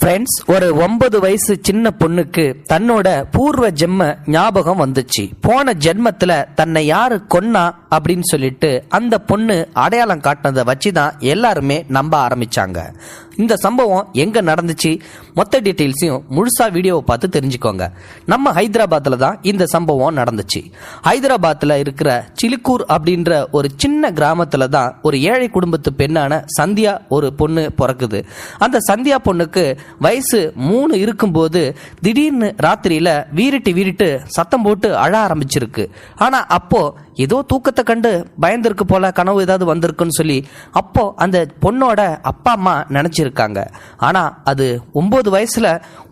Friends ஒரு ஒன்பது வயசு சின்ன பொண்ணுக்கு தன்னோட பூர்வ ஜென்ம ஞாபகம் வந்துச்சு. போன ஜென்மத்துல தன்னை யாரு கொன்னா அப்படின்னு சொல்லிட்டு அந்த பொண்ணு அடையாளம் காட்டினதை வச்சு தான் எல்லாருமே நம்ப ஆரம்பிச்சாங்க. இந்த சம்பவம் எங்க நடந்துச்சு? மொத்த டீட்டெயில்ஸையும் முழுசா வீடியோவை பார்த்து தெரிஞ்சுக்கோங்க. நம்ம ஹைதராபாத்தில் தான் இந்த சம்பவம் நடந்துச்சு. ஹைதராபாத்தில் இருக்கிற சிலிக்கூர் அப்படின்ற ஒரு சின்ன கிராமத்தில் தான் ஒரு ஏழை குடும்பத்து பெண்ணான சந்தியா ஒரு பொண்ணு பிறக்குது. அந்த சந்தியா பொண்ணுக்கு வயசு மூணு இருக்கும்போது திடீர்னு ராத்திரியில வீரிட்டு வீரிட்டு சத்தம் போட்டு அழ ஆரம்பிச்சிருக்கு. ஆனா அப்போ ஏதோ தூக்கத்தை கண்டு பயந்திருக்கு போல கனவு ஏதாவது வந்திருக்குன்னு சொல்லி அப்போ அந்த பொண்ணோட அப்பா அம்மா நினைச்சிருக்காங்க. ஆனா அது ஒன்பது வயசுல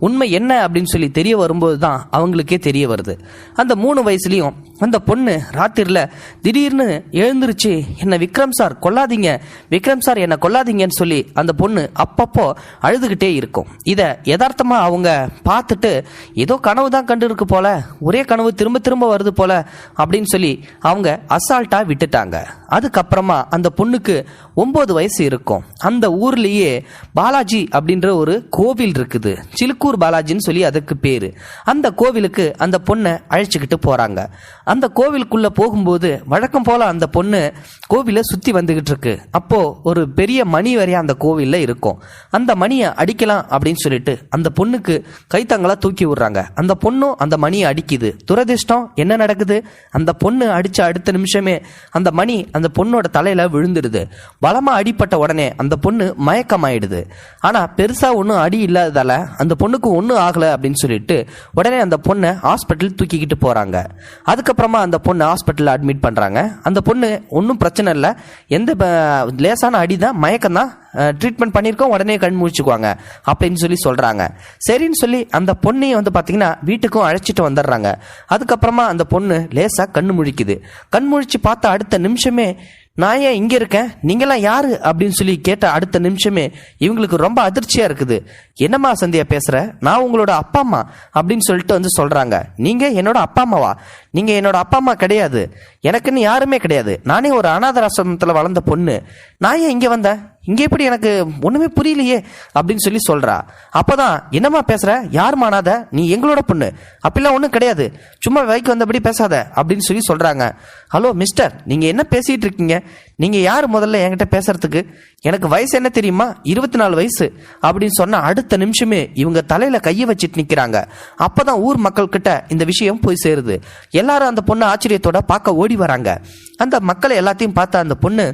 உண்மை என்ன அப்படின்னு சொல்லி தெரிய வரும்போது தான் அவங்களுக்கே தெரிய வருது. அந்த மூணு வயசுலயும் அந்த பொண்ணு ராத்திரில திடீர்னு எழுந்திருச்சு என்ன விக்ரம் சார் கொல்லாதீங்க. விக்ரம் சார் என்ன கொல்லாதீங்கன்னு சொல்லி அந்த பொண்ணு அப்பப்போ அழுதுகிட்டே இருக்கும். இதை யதார்த்தமா அவங்க பார்த்துட்டு ஏதோ கனவு தான் கண்டு இருக்கு போல. ஒரே கனவு திரும்ப திரும்ப வருது போல. அப்படின்னு சொல்லி அவங்க அசால்ட்டா விட்டுட்டாங்க. அதுக்கப்புறமா அந்த பொண்ணுக்கு ஒன்பது வயசு இருக்கும். அந்த ஊர்லயே பாலாஜி அப்படின்ற ஒரு கோவில் இருக்குது. சிலுக்கூர் பாலாஜின்னு சொல்லி அதுக்கு பேரு. அந்த கோவிலுக்கு அந்த பொண்ணை அழைச்சிக்கிட்டு போறாங்க. அந்த கோவிலுக்குள்ள போகும்போது வழக்கம் போல அந்த பொண்ணு கோவிலை சுத்தி வந்துகிட்டு இருக்கு. அப்போ ஒரு பெரிய மணி வரைய அந்த கோவில்ல இருக்கும். அந்த மணியை அடிக்கலாம் அப்படின்னு சொல்லிட்டு அந்த பொண்ணுக்கு கைத்தாங்களா தூக்கி விடுறாங்க. அந்த பொண்ணும் அந்த மணியை அடிக்குது. துரதிர்ஷ்டம் என்ன நடக்குது? அந்த பொண்ணு அடிச்ச அடுத்த நிமிஷமே அந்த மணி அந்த பொண்ணோட தலையில் விழுந்துடுது. பலமாக அடிப்பட்ட உடனே அந்த பொண்ணு மயக்கமாயிடுது. ஆனால் பெருசாக ஒன்றும் அடி இல்லாததால் அந்த பொண்ணுக்கு ஒன்றும் ஆகலை அப்படின்னு சொல்லிட்டு உடனே அந்த பொண்ணை ஹாஸ்பிட்டல் தூக்கிக்கிட்டு போகிறாங்க அதுக்கப்புறமா அந்த பொண்ணு ஹாஸ்பிட்டலில் அட்மிட் பண்ணுறாங்க அந்த பொண்ணு ஒன்றும் பிரச்சனை இல்லை. எந்த லேசான அடி தான் மயக்கம் தான் ட்ரீட்மெண்ட் பண்ணியிருக்கோம் உடனே கண் முழிச்சுக்குவாங்க அப்படின்னு சொல்லி சொல்கிறாங்க சரின்னு சொல்லி அந்த பொண்ணையும் வந்து பார்த்தீங்கன்னா வீட்டுக்கும் அழைச்சிட்டு வந்துடுறாங்க. அதுக்கப்புறமா அந்த பொண்ணு லேசாக கண் முழிக்குது. கண் முழிச்சு பார்த்த அடுத்த நிமிஷமே நான் ஏன் இங்கே இருக்கேன்? நீங்களாம் யாரு? அப்படின்னு சொல்லி கேட்ட அடுத்த நிமிஷமே இவங்களுக்கு ரொம்ப அதிர்ச்சியாக இருக்குது. என்னம்மா சந்தியா பேசுகிற நான் உங்களோட அப்பா அம்மா. அப்படின்னு சொல்லிட்டு வந்து சொல்கிறாங்க நீங்கள் என்னோட அப்பா அம்மாவா? நீங்கள் என்னோட அப்பா அம்மா கிடையாது. எனக்குன்னு யாருமே கிடையாது. நானே ஒரு அனாதராசிரமத்தில் வளர்ந்த பொண்ணு. நான் ஏன் இங்கே வந்தேன்? இங்கே எப்படி எனக்கு ஒன்றுமே புரியலையே அப்படின்னு சொல்லி சொல்கிறாள் அப்போ தான் என்னம்மா பேசுகிற யார் மானாத? நீ எங்களோட பொண்ணு. அப்படிலாம் ஒன்றும் கிடையாது. சும்மா வைக்கு வந்தபடி பேசாத அப்படின்னு சொல்லி சொல்கிறாங்க ஹலோ மிஸ்டர் நீங்கள் என்ன பேசிகிட்டு இருக்கீங்க? நீங்கள் யார் முதல்ல என்கிட்ட பேசுறதுக்கு? எனக்கு வயசு என்ன தெரியுமா? இருபத்தி நாலு வயசு அப்படின்னு சொன்ன அடுத்த நிமிஷமே இவங்க தலையில் கையை வச்சுட்டு நிற்கிறாங்க அப்போ தான் ஊர் மக்கள்கிட்ட இந்த விஷயம் போய் சேருது. எல்லாரும் அந்த பொண்ணு ஆச்சரியத்தோட பார்க்க ஓடி வராங்க. அந்த மக்களை எல்லாத்தையும் பார்த்த அந்த பொண்ணு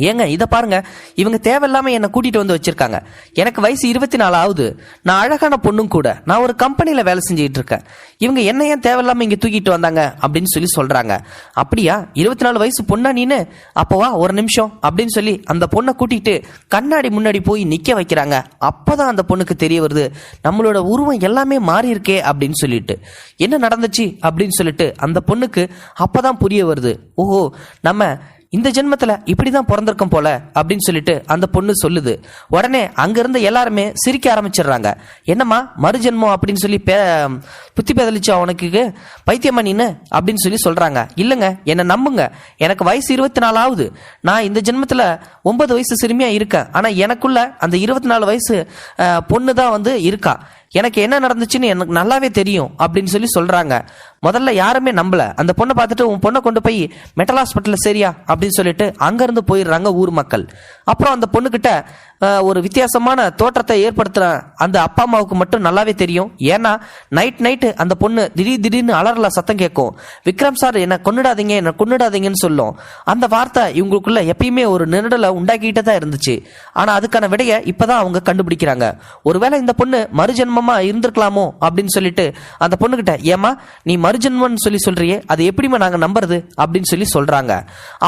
ஏங்க இதை பாருங்க. இவங்க தேவையில்லாம என்னை கூட்டிட்டு வந்து வச்சிருக்காங்க. எனக்கு வயசு இருபத்தி நாலு ஆகுது. நான் அழகான பொண்ணும் கூட. நான் ஒரு கம்பெனியில வேலை செஞ்சுக்கிட்டு இருக்கேன். இவங்க என்ன ஏன் தேவையில்லாம இங்க தூக்கிட்டு வந்தாங்க? அப்படின்னு சொல்லி சொல்றாங்க. அப்படியா? இருபத்தி நாலு வயசு பொண்ணா நீனு? அப்போவா ஒரு நிமிஷம். அப்படின்னு சொல்லி அந்த பொண்ணை கூட்டிட்டு கண்ணாடி முன்னாடி போய் நிக்க வைக்கிறாங்க. அப்பதான் அந்த பொண்ணுக்கு தெரிய வருது. நம்மளோட உருவம் எல்லாமே மாறி இருக்கே அப்படின்னு சொல்லிட்டு. என்ன நடந்துச்சு? அப்படின்னு சொல்லிட்டு அந்த பொண்ணுக்கு அப்பதான் புரிய வருது. ஓஹோ நம்ம இந்த ஜென்மத்தில் இப்படி தான் பிறந்திருக்கும் போல அப்படின்னு சொல்லிட்டு அந்த பொண்ணு சொல்லுது. உடனே அங்கிருந்த எல்லாருமே சிரிக்க ஆரம்பிச்சிடுறாங்க. என்னம்மா மறுஜென்மம் அப்படின்னு சொல்லி பே புத்தி பேதலிச்சு அவனுக்கு பைத்தியமா நீனு? அப்படின்னு சொல்லி சொல்கிறாங்க இல்லைங்க என்னை நம்புங்க. எனக்கு வயசு இருபத்தி நாலு ஆகுது நான் இந்த ஜென்மத்தில் ஒன்பது வயசு சிறுமியாக இருக்கேன். ஆனால் எனக்குள்ள அந்த இருபத்தி நாலு வயசு பொண்ணு தான் வந்து இருக்கா. எனக்கு என்ன நடந்துச்சுன்னு எனக்கு நல்லாவே தெரியும் அப்படின்னு சொல்லி சொல்றாங்க. முதல்ல யாருமே நம்பல. அந்த பொண்ணை பார்த்துட்டு உன் பொண்ணை கொண்டு போய் மெட்டல் ஹாஸ்பிட்டலில் சரியா அப்படின்னு சொல்லிட்டு அங்கிருந்து போயிடுறாங்க ஊர் மக்கள். அப்புறம் அந்த பொண்ணுக்கிட்ட ஒரு வித்தியாசமான தோற்றத்தை ஏற்படுத்துகிற அந்த அப்பா அம்மாவுக்கு மட்டும் நல்லாவே தெரியும். ஏன்னா நைட் நைட்டு அந்த பொண்ணு திடீர் திடீர்னு அலறல சத்தம் கேட்கும். விக்ரம் சார் என்னை கொன்னுடாதீங்க என்னை கொன்னுடாதீங்கன்னு சொல்லும். அந்த வார்த்தை இவங்களுக்குள்ள எப்பயுமே ஒரு நெருடலை உண்டாக்கிட்டே தான் இருந்துச்சு. ஆனால் அதுக்கான விடையை இப்போதான் அவங்க கண்டுபிடிக்கிறாங்க. ஒருவேளை இந்த பொண்ணு மறுஜென்மமா இருந்திருக்கலாமோ அப்படின்னு சொல்லிட்டு அந்த பொண்ணுகிட்ட ஏமா நீ மறுஜென்மம்னு சொல்லி சொல்றியே அதை எப்படிமா நாங்கள் நம்புறது? அப்படின்னு சொல்லி சொல்றாங்க.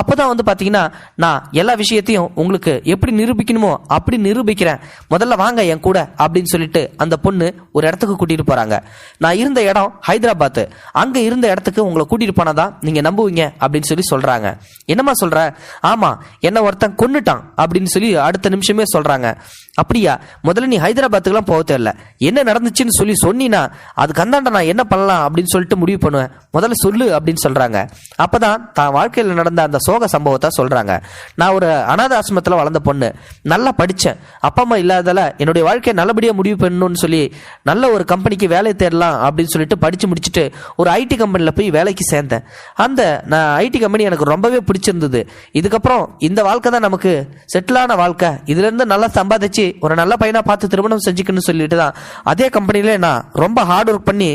அப்போதான் வந்து பார்த்தீங்கன்னா நான் எல்லா விஷயத்தையும் உங்களுக்கு எப்படி நிரூபிக்கணுமோ அப்படி நிரூபிக்கிறேன். முதல்ல வாங்க என் கூட அப்படின்னு சொல்லிட்டு அந்த பொண்ணு ஒரு இடத்துக்கு கூட்டிட்டு போறாங்க. நான் இருந்த இடம் ஹைதராபாத். அங்க இருந்த இடத்துக்கு உங்களை கூட்டிட்டு போனாதான் நீங்க நம்புவீங்க அப்படின்னு சொல்லி சொல்றாங்க. என்னம்மா சொல்ற? ஆமா என்ன ஒருத்தன் கொன்னுட்டான் அப்படின்னு சொல்லி அடுத்த நிமிஷமே சொல்றாங்க. அப்படியா? முதல்ல நீ ஹைதராபாத்துக்குலாம் போக தெரில என்ன நடந்துச்சுன்னு சொல்லி சொன்னினா அதுக்கு அந்தாண்ட நான் என்ன பண்ணலாம் அப்படின்னு சொல்லிட்டு முடிவு பண்ணுவேன். முதல்ல சொல்லு அப்படின்னு சொல்கிறாங்க அப்போ தான் வாழ்க்கையில் நடந்த அந்த சோக சம்பவத்தை சொல்கிறாங்க நான் ஒரு அனாத ஆசிரமத்தில் வளர்ந்த பொண்ணு. நல்லா படித்தேன் அப்பா அம்மா இல்லாதால என்னுடைய வாழ்க்கையை நல்லபடியாக முடிவு பண்ணணும்னு சொல்லி நல்ல ஒரு கம்பெனிக்கு வேலை தேடலாம் அப்படின்னு சொல்லிட்டு படித்து முடிச்சுட்டு ஒரு ஐடி கம்பெனியில் போய் வேலைக்கு சேர்ந்தேன். அந்த நான் ஐடி கம்பெனி எனக்கு ரொம்பவே பிடிச்சிருந்தது. இதுக்கப்புறம் இந்த வாழ்க்கை தான் நமக்கு செட்டிலான வாழ்க்கை. இதுலேருந்து நல்லா சம்பாதிச்சு ஒரு நல்ல பையனா பார்த்து திருமணம் செஞ்சுக்கணும்னு சொல்லிட்டு தான் அதே கம்பெனில நான் ரொம்ப ஹார்ட் ஒர்க் பண்ணி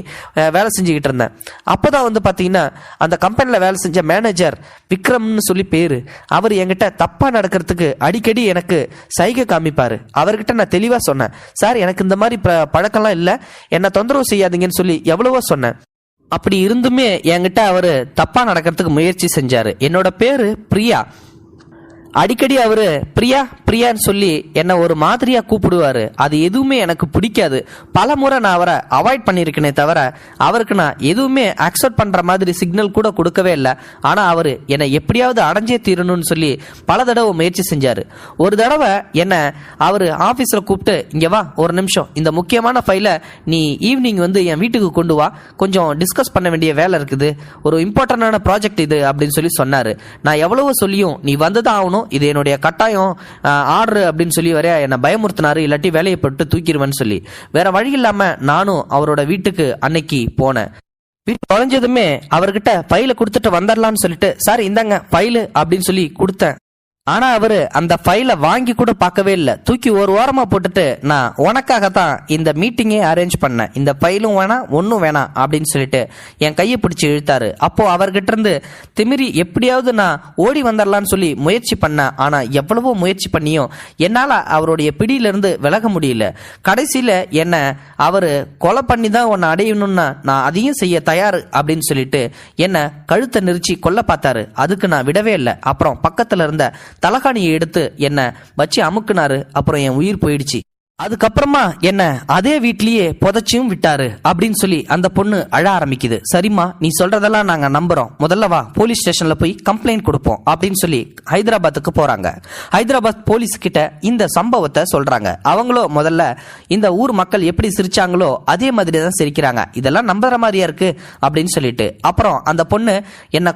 வேலை செஞ்சுக்கிட்டு இருந்தேன். அப்போ தான் வந்து பார்த்தீங்கன்னா அந்த கம்பெனியில் வேலை செஞ்ச மேனேஜர் விக்ரம்னு சொல்லி பேர். அவர் என்கிட்ட தப்பாக நடக்கிறதுக்கு அடிக்கடி எனக்கு சைகை காமிப்பார். அவர்கிட்ட நான் தெளிவாக சொன்னேன். சார் எனக்கு இந்த மாதிரி ப பழக்கம்லாம் இல்லை. என்னை தொந்தரவு செய்யாதீங்கன்னு சொல்லி எவ்வளவோ சொன்னேன். அப்படி இருந்துமே என்கிட்ட அவர் தப்பாக நடக்கிறதுக்கு முயற்சி செஞ்சார். என்னோட பேர் பிரியா. அடிக்கடி அவரு பிரியா பிரியான்னு சொல்லி என்னை ஒரு மாதிரியா கூப்பிடுவாரு. அது எதுவுமே எனக்கு பிடிக்காது. பல முறை நான் அவரை அவாய்ட் பண்ணியிருக்கேனே தவிர அவருக்கு நான் எதுவுமே அக்செப்ட் பண்ற மாதிரி சிக்னல் கூட கொடுக்கவே இல்லை. ஆனா அவரு என்னை எப்படியாவது அடைஞ்சே தீரணும்னு சொல்லி பல தடவை முயற்சி செஞ்சாரு. ஒரு தடவை என்னை அவரு ஆபீஸ்ல கூப்பிட்டு இங்க வா ஒரு நிமிஷம். இந்த முக்கியமான ஃபைலை நீ ஈவினிங் வந்து என் வீட்டுக்கு கொண்டு வா. கொஞ்சம் டிஸ்கஸ் பண்ண வேண்டிய வேலை இருக்குது. ஒரு இம்பார்ட்டன்டான ப்ராஜெக்ட் இது அப்படின்னு சொல்லி சொன்னாரு. நான் எவ்வளவோ சொல்லியும் நீ வந்துதான் ஆகணும். இது என்னுடைய கட்டாயம் ஆர்டர் அப்படின்னு சொல்லி வரைய என்னை பயமுறுத்தினாரு இல்லாட்டி வேலையை போட்டு தூக்கிடுவேன்னு சொல்லி. வேற வழி இல்லாமல் நானும் அவரோட வீட்டுக்கு அன்னைக்கு போனேன். வீட்டு தொலைஞ்சதுமே அவர்கிட்ட ஃபைலை கொடுத்துட்டு வந்துடலான்னு சொல்லிட்டு சார் இந்தாங்க ஃபைலு அப்படின்னு சொல்லி கொடுத்தேன். ஆனா அவரு அந்த ஃபைலை வாங்கி கூட பார்க்கவே இல்லை. தூக்கி ஒரு ஓரமா போட்டுட்டு நான் உனக்காக தான் இந்த மீட்டிங்கே அரேஞ்ச் பண்ணேன். இந்த ஃபைலும் வேணாம் ஒன்றும் வேணாம் அப்படின்னு சொல்லிட்டு என் கையை பிடிச்சி இழுத்தாரு. அப்போ அவர்கிட்ட இருந்து திமிரி எப்படியாவது நான் ஓடி வந்துடலான்னு சொல்லி முயற்சி பண்ணேன். ஆனா எவ்வளவோ முயற்சி பண்ணியும் என்னால அவருடைய பிடியிலிருந்து விலக முடியல. கடைசியில என்ன அவரு கொலை பண்ணி தான் உன்னை அடையணும்னா நான் அதையும் செய்ய தயார் அப்படின்னு சொல்லிட்டு என்ன கழுத்தை நெரிச்சு கொல்ல பார்த்தாரு. அதுக்கு நான் விடவே இல்லை. அப்புறம் பக்கத்துல இருந்த தலகாணியை எடுத்து என்னை வச்சு அமுக்குனாரு. அப்புறம் என் உயிர் போயிடுச்சு. அதுக்கப்புறமா என்ன? அதே வீட்லயே புதைச்சியும் விட்டாரு அப்படின்னு சொல்லி அந்த பொண்ணு அழ ஆரம்பிக்குது. சரிம்மா நீ சொல்றதெல்லாம் நாங்க நம்புறோம். முதல்ல வா போலீஸ் ஸ்டேஷன்ல போய் கம்ப்ளைண்ட் கொடுப்போம் அப்படின்னு சொல்லி ஹைதராபாத்துக்கு போறாங்க. ஹைதராபாத் போலீஸ் கிட்ட இந்த சம்பவத்தை சொல்றாங்க. அவங்களும் முதல்ல இந்த ஊர் மக்கள் எப்படி சிரிச்சாங்களோ அதே மாதிரி தான் சிரிக்கிறாங்க. இதெல்லாம் நம்புற மாதிரியா இருக்கு அப்படின்னு சொல்லிட்டு. அப்புறம் அந்த பொண்ணு என்ன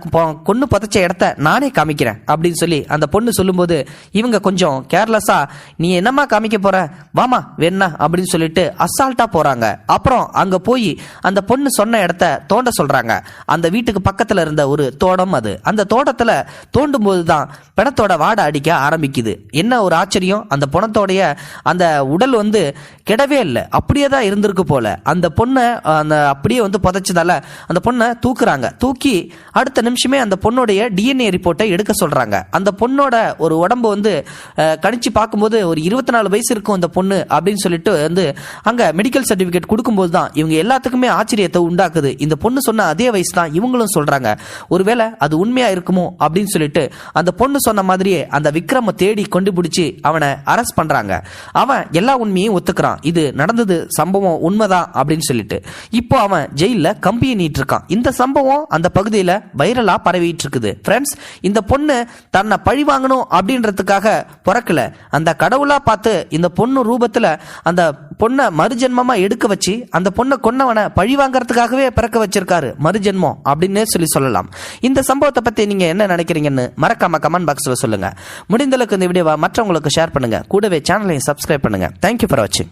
கொண்டு புதைச்ச இடத்த நானே காமிக்கிறேன் அப்படின்னு சொல்லி அந்த பொண்ணு சொல்லும்போது இவங்க கொஞ்சம் கேர்லெஸ்ஸா நீ என்னம்மா காமிக்க போற? வாமா வேணா அப்படின்னு சொல்லிட்டு அசால்ட்டா போறாங்க. அப்புறம் அங்க போய் அந்த பொண்ணு சொன்ன இடத்த தோண்ட சொல்றாங்க. அந்த வீட்டுக்கு பக்கத்துல இருந்த ஒரு தோட்டம் அது. அந்த தோட்டத்துல தோண்டும் போது தான் பிணத்தோட வாடை அடிக்க ஆரம்பிக்குது. என்ன ஒரு ஆச்சரியம்? அந்த பிணத்தோடைய அந்த உடல் வந்து கெடவே இல்லை. அப்படியே தான் இருந்திருக்கு போல. அந்த பொண்ணை அந்த அப்படியே வந்து புதைச்சதால அந்த பொண்ணை தூக்குறாங்க. தூக்கி அடுத்த நிமிஷமே அந்த பொண்ணுடைய டிஎன்ஏ ரிப்போர்ட்டை எடுக்க சொல்றாங்க. அந்த பொண்ணோட ஒரு உடம்பு வந்து கணிச்சு பார்க்கும்போது ஒரு இருபத்தி நாலு வயசு இருக்கும் அந்த பொண்ணு அப்படின்னு சொல்லிட்டு வந்து அங்க மெடிக்கல் சர்டிபிகேட் கொடுக்கும்போது தான் இவங்க எல்லாத்துக்குமே ஆச்சரியத்தை உண்டாக்குது. இந்த பொண்ணு சொன்ன அதே வயசு தான் இவங்களும் சொல்றாங்க. ஒருவேளை அது உண்மையா இருக்குமோ அப்படின்னு சொல்லிட்டு அந்த பொண்ணு சொன்ன மாதிரியே அந்த விக்ரம தேடி கொண்டு பிடிச்சி அவனை அரெஸ்ட் பண்றாங்க. அவன் எல்லா உண்மையும் ஒத்துக்கிறான். இது நடந்தது சம்பவம் உண்மைதான் அப்படின்னு சொல்லிட்டு. இப்போ அவன் ஜெயிலில் கம்பியை நீட்டிருக்கான். இந்த சம்பவம் அந்த பகுதியில் வைரலாக பரவிட்டு இருக்குது ஃப்ரெண்ட்ஸ் இந்த பொண்ணு தன்னை பழி வாங்கணும் அப்படின்றதுக்காக பிறக்கல. அந்த கடவுளாக பார்த்து இந்த பொண்ணு ரூபத்தில் அந்த பொண்ணை மறுஜென்மமாக எடுக்க வச்சு அந்த பொண்ணை கொன்னவனை பழி வாங்கறதுக்காகவே பிறக்க வச்சிருக்காரு. மறுஜென்மம் அப்படின்னு சொல்லி சொல்லலாம். இந்த சம்பவத்தை பற்றி நீங்கள் என்ன நினைக்கிறீங்கன்னு மறக்காம கமெண்ட் பாக்ஸில் சொல்லுங்க. முடிந்த அளவுக்கு இந்த வீடியோவை மற்றவங்களுக்கு ஷேர் பண்ணுங்க. கூடவே சேனலையும் சப்ஸ்கிரைப் பண்ணுங்க. தேங்க்யூ ஃபார் வாட்சிங்